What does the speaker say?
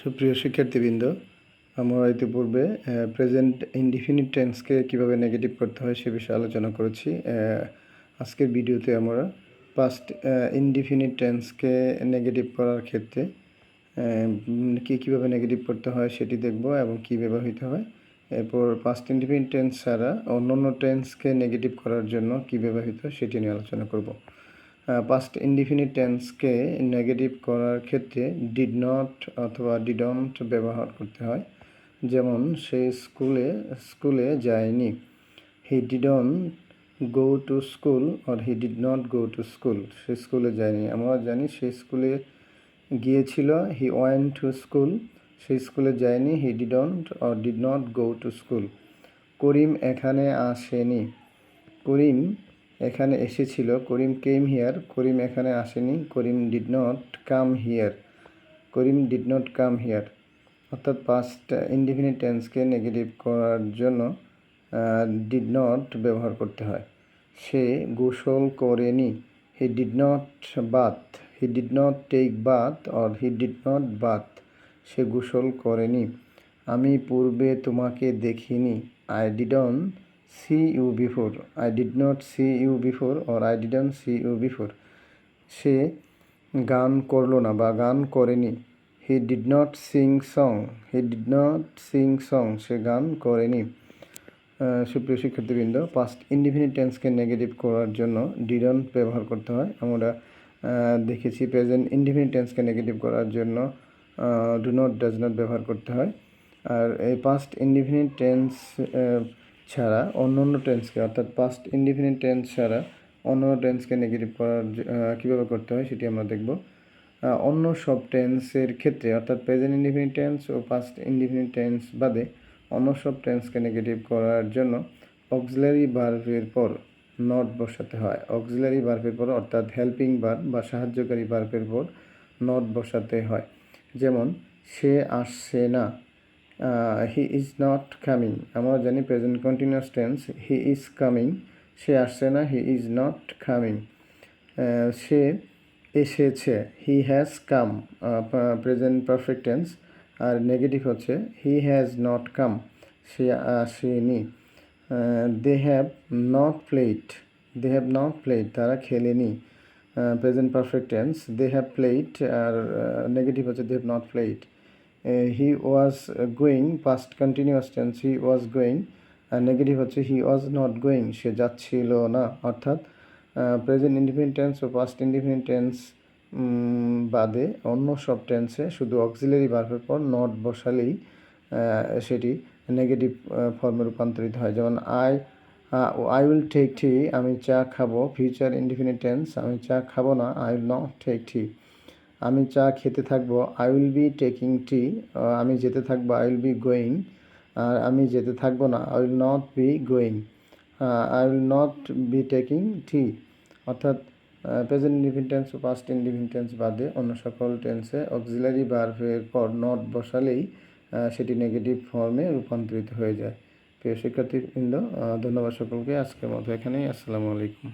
সুপ্রিয় শিক্ষার্থীবৃন্দ, আমরা ইতিপূর্বে প্রেজেন্ট ইনডিফিনিট টেন্সকে কীভাবে নেগেটিভ করতে হয় সে বিষয়ে আলোচনা করেছি। আজকের ভিডিওতে আমরা পাস্ট ইনডিফিনিট টেন্সকে নেগেটিভ করার ক্ষেত্রে কী কীভাবে নেগেটিভ করতে হয় সেটি দেখব এবং কী ব্যবহৃত হয়। এরপর পাস্ট ইনডিফিনিট টেন্স ছাড়া অন্য অন্য টেন্সকে নেগেটিভ করার জন্য কী ব্যবহৃত সেটি নিয়ে আলোচনা করব। পাস্ট ইনডিফিনিট টেন্সকে নেগেটিভ করার ক্ষেত্রে ডিড নট অথবা ডিডন্ট ব্যবহার করতে হয়। যেমন, সে স্কুলে স্কুলে যায়নি। He didn't go to school or he did not go to school সে স্কুলে যায়নি। আমরা জানি সে স্কুলে গিয়েছিল হি ওয়েন টু স্কুল সে স্কুলে যায়নি he didn't or did not go to school Karim এখানে আসেনি। করিম এখানে এসেছিল, করিম কেম হিয়ার? করিম এখানে আসেনি। Karim did not come here Karim did not come here অর্থাৎ পাস্ট ইনডিফিনিট টেন্সকে নেগেটিভ করার জন্য ডিড নট ব্যবহার করতে হয়। সে গোসল করেনি। He did not bath he did not take bath or he did not bath সে গোসল করেনি। আমি পূর্বে তোমাকে দেখিনি। I didn't see you before I did not see you before or I didn't see you before সে গান করল না বা গান করেনি। He did not sing song he did not sing song সে গান করেনি। সুপ্রিয় শিক্ষার্থীবৃন্দ পাস্ট ইনডিফিনিট টেন্সকে নেগেটিভ করার জন্য ডিডন ব্যবহার করতে হয়। আমরা দেখেছি প্রেজেন্ট ইনডিফিনিট টেন্সকে নেগেটিভ করার জন্য ডু নট ডাজ নট ব্যবহার করতে হয়। আর এই পাস্ট ইনডিফিনিট টেন্স ছাড়া অন্য অন্য টেন্সকে অর্থাৎ পাস্ট ইনডিফিনিট টেন্স ছাড়া অন্য টেন্সকে নেগেটিভ করার কীভাবে করতে হয় সেটি আমরা দেখব। অন্য সব টেন্সের ক্ষেত্রে, অর্থাৎ প্রেজেন্ট ইনডিফিনিট টেন্স ও পাস্ট ইনডিফিনিট টেন্স বাদে অন্য সব টেন্সকে নেগেটিভ করার জন্য অক্সিলারি ভার্বের পর নট বসাতে হয়। অক্সিলারি ভার্বের পর, অর্থাৎ হেল্পিং ভার্ব বা সাহায্যকারী ভার্বের পর নট বসাতে হয়। যেমন, সে আসছে না হি ইজ নট কামিং আমরা জানি present continuous tense he is coming সে আসছে না হি ইজ নট কামিং সে এসেছে he has come present perfect tense R negative হচ্ছে হি হ্যাজ নট কাম সে আসেনি। They have not played they have not played তারা খেলেনি। Present perfect tense they have played R negative হচ্ছে they have not played he was going past continuous tense he was going negative হচ্ছে he was not going সে যাচ্ছিল না, অর্থাৎ present independent tense ও past independent tense বাদে অন্য সব টেন্সে শুধু অক্সিলারি ভার্বের পর নট বসালেই সেটি নেগেটিভ ফর্মে রূপান্তরিত হয়। যেমন I I will take tea আমি চা খাব ফিউচার ইনডিফিনিট টেন্স আমি চা খাব না I will not take tea আমি চা খেতে থাকব I will be taking tea আমি যেতে থাকব আই উইল বি গোয়িং আর আমি যেতে থাকব না I will not be going I will not be taking tea অর্থাৎ প্রেজেন্ট ইন্ডিফিন টেন্স ও পাস্ট ইন্ডিফিন টেন্স বাদে অন্য সকল টেন্সে অক্সিলারি ভার্বের পর নট বসালেই সেটি নেগেটিভ ফর্মে রূপান্তরিত হয়ে যায়। প্রিয় শিক্ষার্থীবৃন্দ ধন্যবাদ সকলকে, আজকের মতো এখানেই, আসসালামু আলাইকুম।